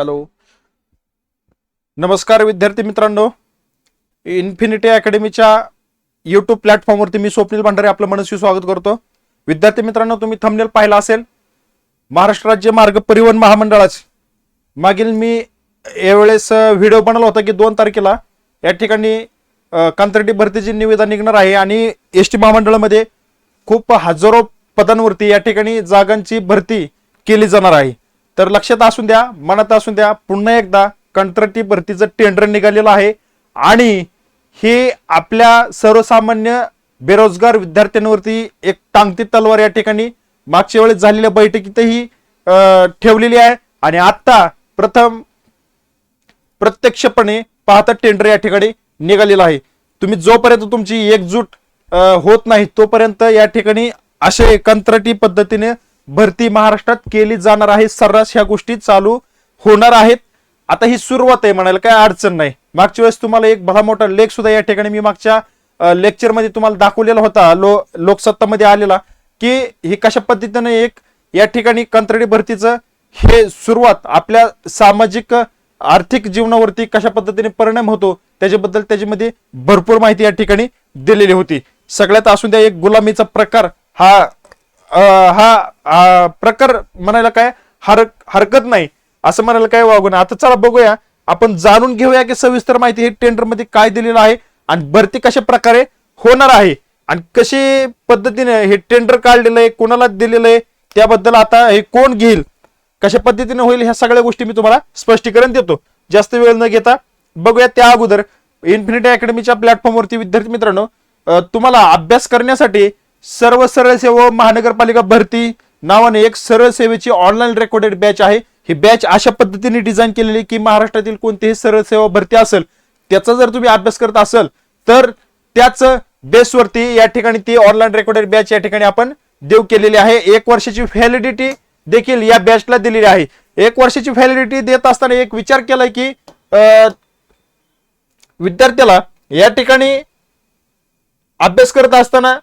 Hello. नमस्कार विद्यार्थी मित्रांनो. इन्फिनिटी अकॅडमीच्या यूट्यूब प्लॅटफॉर्मवरती मी स्वप्नील भांडारे आपलं मनस्वी स्वागत करतो. विद्यार्थी मित्रांनो तुम्ही थंबनेल पाहिला असेल. महाराष्ट्र राज्य मार्ग परिवहन महामंडळाचे. मागील मी यावेळेस व्हिडिओ बनवला होता की दोन तारखेला. या ठिकाणी अ, कंत्राटी भरतीची निविदा निघणार आहे आणि एस टी महामंडळामध्ये खूप हजारो पदांवरती या ठिकाणी जागांची भरती केली जाणार आहे. तर लक्षात असून द्या मनात असून द्या पुन्हा एकदा कंत्राटी भरतीचं टेंडर निघालेलं आहे. आणि हे आपल्या सर्वसामान्य बेरोजगार विद्यार्थ्यांवरती एक टांगती तलवार या ठिकाणी मागच्या वेळेस झालेल्या बैठकीतही ठेवलेली आहे. आणि आता प्रथम प्रत्यक्षपणे पाहता टेंडर या ठिकाणी निघालेला आहे. तुम्ही जोपर्यंत तुमची एकजूट होत नाही तोपर्यंत या ठिकाणी असे कंत्राटी पद्धतीने भरती महाराष्ट्रात केली जाणार आहे. सर्रास ह्या गोष्टी चालू होणार आहेत. आता ही सुरुवात आहे म्हणायला काय अडचण नाही. मागच्या वेळेस तुम्हाला एक भला मोठा लेख सुद्धा या ठिकाणी मी मागच्या लेक्चरमध्ये तुम्हाला दाखवलेला होता. लो लोकसत्तामध्ये आलेला की हे कशा पद्धतीने एक या ठिकाणी कंत्राटी भरतीचं हे सुरुवात आपल्या सामाजिक आर्थिक जीवनावरती कशा पद्धतीने परिणाम होतो त्याच्याबद्दल त्याच्यामध्ये भरपूर माहिती या ठिकाणी दिलेली होती. सगळ्यात असून द्या एक गुलामीचा प्रकार हा हा प्रकार म्हणायला काय? हर हरकत नाही. असं म्हणायला काय वागू आता चला बघूया. आपण जाणून घेऊया की सविस्तर माहिती हे टेंडरमध्ये काय दिलेलं आहे आणि भरती कशा प्रकारे होणार आहे आणि कशी पद्धतीने हे टेंडर काढलेलं आहे कोणाला दिलेलं आहे त्याबद्दल आता हे कोण घेईल कशा पद्धतीने होईल ह्या सगळ्या गोष्टी मी तुम्हाला स्पष्टीकरण देतो. जास्त वेळ न घेता बघूया त्या अगोदर इन्फिनिटी अकॅडमीच्या प्लॅटफॉर्मवरती विद्यार्थी मित्रांनो तुम्हाला अभ्यास करण्यासाठी सर्व सरळ सेवा महानगरपालिका भरती नावाने एक सरळ सेवेची ऑनलाईन रेकॉर्डेड बॅच आहे. ही बॅच अशा पद्धतीने डिझाईन केलेली की महाराष्ट्रातील कोणतीही सरळ सेवा भरती असेल त्याचा जर तुम्ही अभ्यास करत असाल तर त्याच बेसवरती या ठिकाणी ती ऑनलाईन रेकॉर्डेड बॅच या ठिकाणी आपण देव केलेली आहे. एक वर्षाची व्हॅलिडिटी देखील या बॅचला दिलेली आहे. एक वर्षाची व्हॅलिडिटी देत असताना एक विचार केलाय की विद्यार्थ्याला या ठिकाणी अभ्यास करत असताना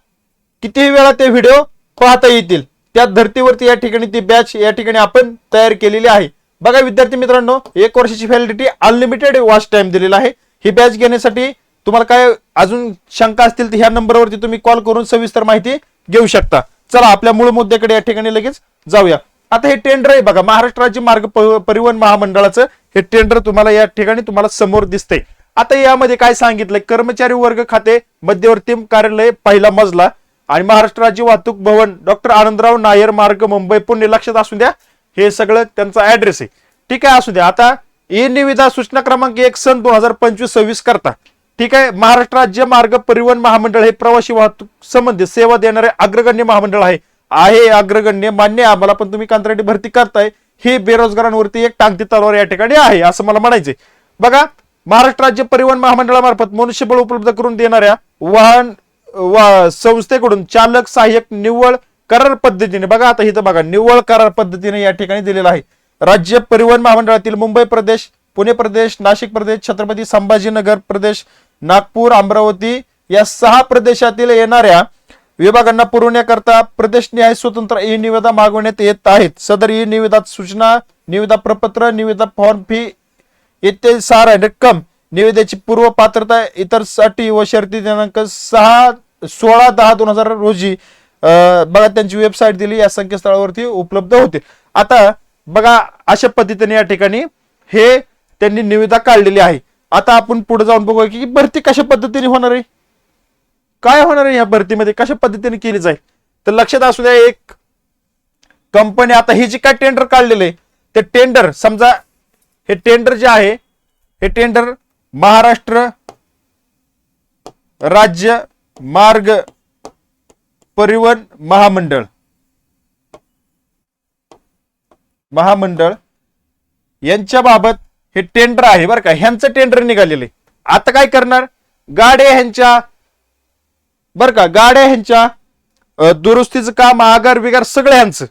कितीही वेळा ते व्हिडिओ पाहता येतील. त्या धर्तीवरती या ठिकाणी ती बॅच या ठिकाणी आपण तयार केलेली आहे. बघा विद्यार्थी मित्रांनो एक वर्षाची व्हॅलिडिटी अनलिमिटेड वॉच टाइम दिलेला आहे. ही बॅच घेण्यासाठी तुम्हाला काय अजून शंका असतील तर ह्या नंबरवरती तुम्ही कॉल करून सविस्तर माहिती घेऊ शकता. चला आपल्या मूळ मुद्द्याकडे या ठिकाणी लगेच जाऊया. आता हे टेंडर आहे बघा महाराष्ट्र राज्य मार्ग परिवहन महामंडळाचं हे टेंडर तुम्हाला या ठिकाणी तुम्हाला समोर दिसतंय. आता यामध्ये काय सांगितलंय? कर्मचारी वर्ग खाते मध्यवर्ती कार्यालय पहिला मजला. आणि महाराष्ट्र राज्य वाहतूक भवन डॉक्टर आनंदराव नायर मार्ग मुंबई. पुणे लक्षात असू द्या हे सगळं त्यांचा ऍड्रेस आहे. ठीक आहे असू द्या. आता ई निविदा सूचना क्रमांक एक सन दोन हजार पंचवीस सव्वीस करता. ठीक आहे महाराष्ट्र राज्य मार्ग परिवहन महामंडळ हे प्रवासी वाहतूक संबंधित सेवा देणारे अग्रगण्य महामंडळ आहे. आहे अग्रगण्य मान्य आम्हाला पण तुम्ही कंत्राटी भरती करताय. हे बेरोजगारांवरती एक टांगती तलवार या ठिकाणी आहे असं मला म्हणायचंय. बघा महाराष्ट्र राज्य परिवहन महामंडळामार्फत मनुष्यबळ उपलब्ध करून देणाऱ्या वाहन वा संस्थेकडून चालक सहाय्यक निव्वळ करार पद्धतीने बघा आता इथं बघा निव्वळ करार पद्धतीने या ठिकाणी दिलेला आहे. राज्य परिवहन महामंडळातील मुंबई प्रदेश पुणे प्रदेश नाशिक प्रदेश छत्रपती संभाजीनगर प्रदेश नागपूर अमरावती या सहा प्रदेशातील येणाऱ्या विभागांना पुरवण्याकरता प्रदेश न्याय स्वतंत्र ई निविदा मागवण्यात येत आहेत. सदर ई निविदात सूचना निविदा प्रपत्र निविदा फॉर्म फी इत्यादी सारा रक्कम निविदेची पूर्व पात्रता इतरसाठी व शर्ती दिनांक सहा सोळा दहा दोन हजार रोजी बघा त्यांची वेबसाईट दिली या संकेतस्थळावरती उपलब्ध होते. आता बघा अशा पद्धतीने या ठिकाणी हे त्यांनी निविदा काढलेली आहे. आता आपण पुढे जाऊन बघूया की भरती कशा पद्धतीने होणार आहे. काय होणार आहे या भरतीमध्ये? कशा पद्धतीने केली जाईल? तर लक्षात असू द्या एक कंपनी आता ही जी काय टेंडर काढलेलं आहे ते टेंडर समजा हे टेंडर जे आहे हे टेंडर महाराष्ट्र राज्य मार्ग परिवहन महामंडळ. महामंडळ यांच्या बाबत हे टेंडर आहे बरं का. ह्यांचं टेंडर निघालेलं आहे. आता काय करणार? गाड्या ह्यांच्या बर का गाड्या ह्यांच्या दुरुस्तीचं काम आगार बिगार सगळं ह्यांचं.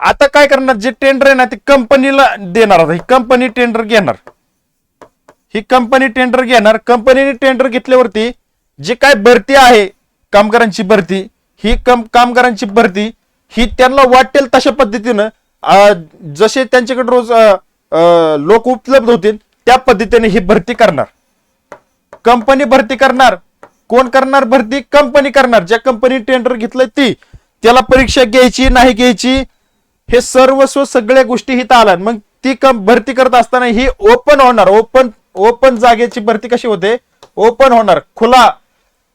आता काय करणार? जे टेंडर आहे ना ते कंपनीला देणार आता. ही कंपनी टेंडर घेणार. ही कंपनी टेंडर घेणार. कंपनीने टेंडर घेतल्यावरती जे काय भरती आहे कामगारांची भरती ही कम कामगारांची भरती ही त्यांना वाटेल तशा पद्धतीनं जसे त्यांच्याकडे रोज लोक उपलब्ध होतील त्या पद्धतीने ही भरती करणार. कंपनी भरती करणार. कोण करणार भरती? कंपनी करणार. ज्या कंपनी टेंडर घेतलंय ती त्याला परीक्षा घ्यायची नाही घ्यायची हे सर्वस्व सगळ्या गोष्टी हिथं आल्या. मग ती कम भरती करत असताना ही ओपन होणार. ओपन ओपन जागेची भरती कशी होते? ओपन होणार. खुला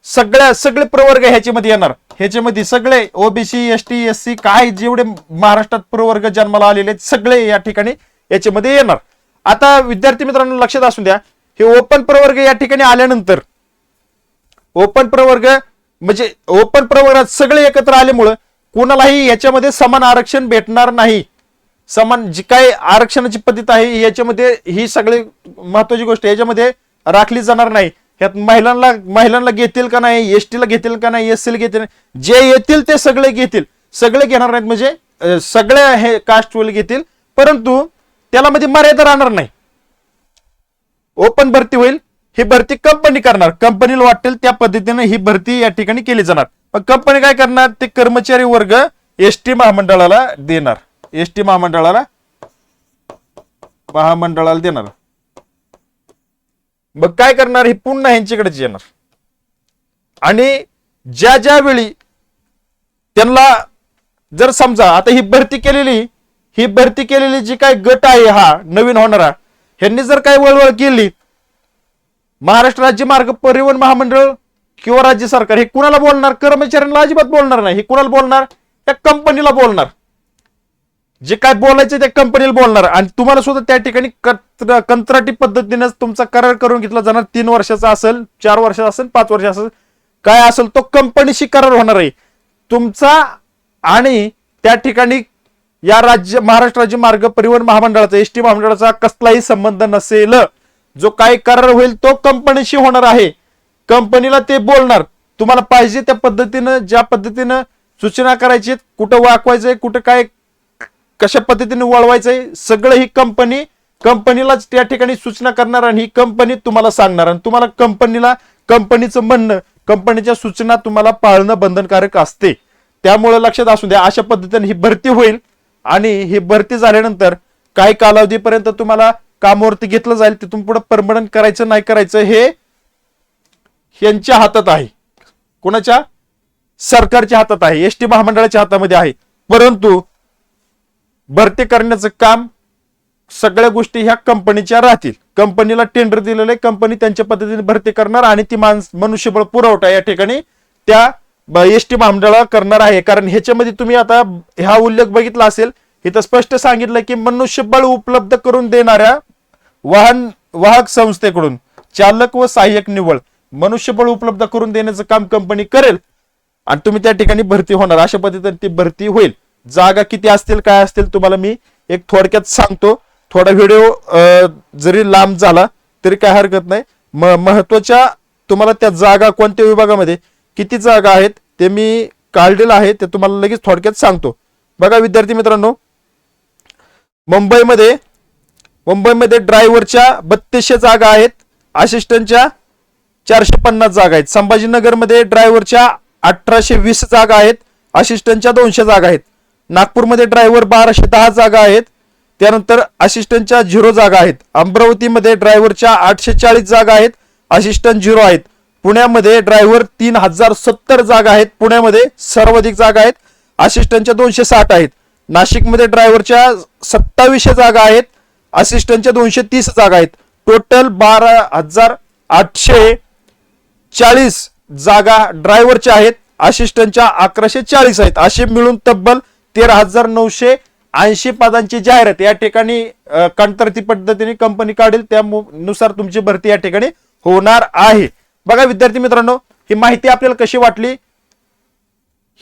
सगळ्या सगळे प्रवर्ग ह्याच्यामध्ये येणार. ह्याच्यामध्ये सगळे OBC S T S C काय जेवढे महाराष्ट्रात प्रवर्ग जन्माला आलेले आहेत सगळे या ठिकाणी याच्यामध्ये येणार. आता विद्यार्थी मित्रांनो लक्षात असू द्या हे ओपन प्रवर्ग या ठिकाणी आल्यानंतर ओपन प्रवर्ग म्हणजे ओपन प्रवर्गात सगळे एकत्र आल्यामुळं कोणालाही याच्यामध्ये समान आरक्षण भेटणार नाही. समान जी काय आरक्षणाची पद्धत आहे याच्यामध्ये ही सगळी महत्वाची गोष्ट याच्यामध्ये राखली जाणार नाही. ह्यात महिलांना महिलांना घेतील का नाही एस घेतील का नाही एस ला घेतील? जे येतील ते सगळे घेतील. सगळे घेणार नाहीत म्हणजे सगळे हे कास्ट घेतील. परंतु त्याला मध्ये मर्यादा राहणार नाही. ओपन भरती होईल. ही भरती कंपनी करणार. कंपनीला वाटेल त्या पद्धतीने ही भरती या ठिकाणी केली जाणार. मग कंपनी काय करणार? ते कर्मचारी वर्ग एस टी महामंडळाला देणार. एस टी महामंडळाला महामंडळाला देणार. मग काय करणार? हे पुन्हा ह्यांच्याकडेच येणार. आणि ज्या ज्या वेळी त्यांना जर समजा आता ही भरती केलेली ही भरती केलेली जी काय गट आहे हा नवीन होणारा ह्यांनी जर काय वळवळ केली महाराष्ट्र राज्य मार्ग परिवहन महामंडळ किंवा राज्य सरकार हे कुणाला बोलणार? कर्मचाऱ्यांना अजिबात बोलणार नाही. हे कुणाला बोलणार? त्या कंपनीला बोलणार. जे काय बोलायचं त्या कंपनीला बोलणार. आणि तुम्हाला सुद्धा त्या ठिकाणी कंत्राटी पद्धतीनेच तुमचा करार करून घेतला जाणार. तीन वर्षाचा असेल चार वर्षाचा असेल पाच वर्ष असेल काय असेल तो कंपनीशी करार होणार आहे. तुमचा आणि त्या ठिकाणी या राज्य महाराष्ट्र राज्य मार्ग परिवहन महामंडळाचा एस टी महामंडळाचा कसलाही संबंध नसेल जो काय करार होईल तो कंपनीशी होणार आहे. कंपनीला ते बोलणार. तुम्हाला पाहिजे त्या पद्धतीनं ज्या पद्धतीनं सूचना करायची कुठं वाकवायचंय कुठं काय कशा पद्धतीने वळवायचंय? सगळं ही कंपनी कंपनीलाच त्या ठिकाणी सूचना करणार आणि ही कंपनी तुम्हाला सांगणार. आणि तुम्हाला कंपनीला कंपनीचं म्हणणं कंपनीच्या सूचना तुम्हाला पाळणं बंधनकारक असते. त्यामुळे लक्षात असू द्या अशा पद्धतीने ही भरती होईल. आणि ही भरती झाल्यानंतर काही कालावधीपर्यंत तुम्हाला कामावरती घेतलं जाईल तिथून पुढे परमनंट करायचं नाही करायचं हे यांच्या हातात आहे. कोणाच्या? सरकारच्या हातात आहे. एस टी महामंडळाच्या हातामध्ये आहे. परंतु भरती करण्याचं काम सगळ्या गोष्टी ह्या कंपनीच्या राहतील. कंपनीला टेंडर दिलेलं आहे कंपनी त्यांच्या पद्धतीने भरती करणार आणि ती माणस मनुष्यबळ पुरवठा या ठिकाणी त्या एस टी महामंडळाला करणार आहे. कारण ह्याच्यामध्ये तुम्ही आता हा उल्लेख बघितला असेल इथं स्पष्ट सांगितलं की मनुष्यबळ उपलब्ध करून देणाऱ्या वाहन वाहक संस्थेकडून चालक व सहाय्यक निवड मनुष्यबळ उपलब्ध करून देण्याचं काम कंपनी करेल आणि तुम्ही त्या ठिकाणी भरती होणार. अशा पद्धतीने ती भरती होईल. जागा किती असतील काय असतील तुम्हाला मी एक थोडक्यात सांगतो. थोडा व्हिडिओ जरी लांब झाला तरी काय हरकत नाही. म महत्त्वाच्या तुम्हाला त्या जागा कोणत्या विभागामध्ये किती जागा आहेत ते मी काढलेलं आहे ते तुम्हाला लगेच थोडक्यात सांगतो. बघा विद्यार्थी मित्रांनो मुंबईमध्ये मुंबईमध्ये ड्रायव्हरच्या बत्तीसशे जागा आहेत असिस्टंटच्या चारशे पन्नास जागा आहेत. संभाजीनगरमध्ये ड्रायव्हरच्या अठराशे वीस जागा आहेत असिस्टंटच्या दोनशे जागा आहेत. नागपूरमध्ये ड्रायव्हर बाराशे दहा जागा आहेत. त्यानंतर असिस्टंटच्या झिरो जागा आहेत. अमरावतीमध्ये ड्रायव्हरच्या आठशे चाळीस जागा आहेत. असिस्टंट झिरो आहेत. पुण्यामध्ये ड्रायव्हर तीन हजार सत्तर जागा आहेत. पुण्यामध्ये सर्वाधिक जागा आहेत. असिस्टंटच्या दोनशे साठ आहेत. नाशिकमध्ये ड्रायव्हरच्या सत्तावीसशे जागा आहेत. असिस्टंटच्या दोनशे तीस जागा आहेत. टोटल बारा हजार आठशे चाळीस जागा ड्रायव्हरच्या आहेत. असिस्टंटच्या अकराशे चाळीस आहेत. असे मिळून तब्बल तेरा हजार नऊशे ऐंशी पदांची जाहिरात या ठिकाणी कंत्राती पद्धतीने कंपनी काढेल. त्यानुसार तुमची भरती या ठिकाणी होणार आहे. बघा विद्यार्थी मित्रांनो ही माहिती आपल्याला कशी वाटली?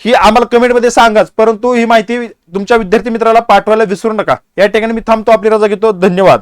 ही आम्हाला कमेंटमध्ये सांगाच परंतु ही माहिती तुमच्या विद्यार्थी मित्राला पाठवायला विसरू नका. या ठिकाणी मी थांबतो आपली रजा घेतो. धन्यवाद.